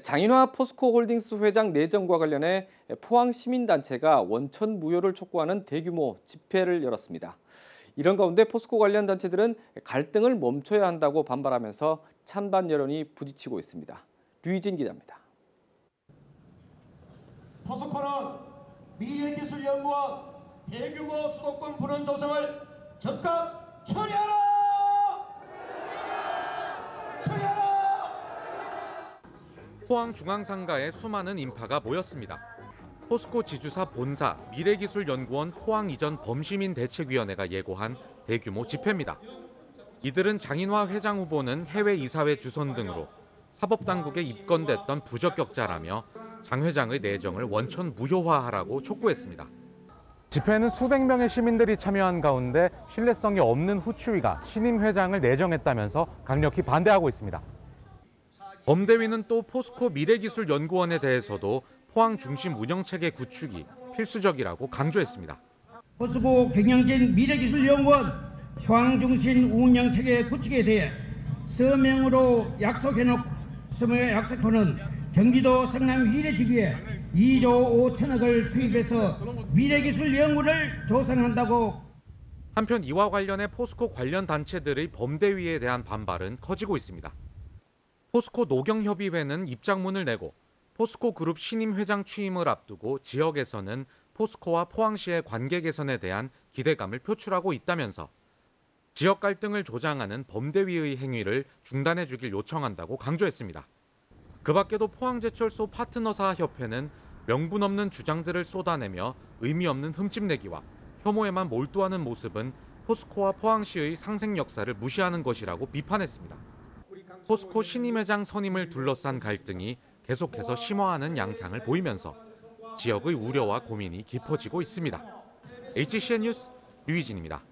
장인화 포스코홀딩스 회장 내정과 관련해 포항 시민단체가 원천 무효를 촉구하는 대규모 집회를 열었습니다. 이런 가운데 포스코 관련 단체들은 갈등을 멈춰야 한다고 반발하면서 찬반 여론이 부딪히고 있습니다. 류희진 기자입니다. 포스코는 미래기술연구원 대규모 수도권 분원 조성을 처리하라! 처리하라! 포항 중앙상가에 수많은 인파가 모였습니다. 포스코 지주사 본사 미래기술연구원 포항 이전 범시민 대책위원회가 예고한 대규모 집회입니다. 이들은 장인화 회장 후보는 해외 이사회 주선 등으로 사법당국에 입건됐던 부적격자라며 장 회장의 내정을 원천 무효화하라고 촉구했습니다. 집회는 수백 명의 시민들이 참여한 가운데 신뢰성이 없는 후추위가 신임 회장을 내정했다면서 강력히 반대하고 있습니다. 범대위는 또 포스코 미래기술연구원에 대해서도 포항 중심 운영체계 구축이 필수적이라고 강조했습니다. 포스코 경영진 미래기술연구원 포항 중심 운영체계 구축에 대해 서명으로 약속해놓 서명에 약속하는 경기도 성남 위례지구에 2조 5천억을 투입해서 미래기술 연구를 조성한다고 한편 이와 관련해 포스코 관련 단체들의 범대위에 대한 반발은 커지고 있습니다. 포스코 노경협의회는 입장문을 내고 포스코 그룹 신임 회장 취임을 앞두고 지역에서는 포스코와 포항시의 관계 개선에 대한 기대감을 표출하고 있다면서 지역 갈등을 조장하는 범대위의 행위를 중단해 주길 요청한다고 강조했습니다. 그 밖에도 포항제철소 파트너사 협회는 명분 없는 주장들을 쏟아내며 의미 없는 흠집내기와 혐오에만 몰두하는 모습은 포스코와 포항시의 상생 역사를 무시하는 것이라고 비판했습니다. 포스코 신임 회장 선임을 둘러싼 갈등이 계속해서 심화하는 양상을 보이면서 지역의 우려와 고민이 깊어지고 있습니다. HCN 뉴스 류희진입니다.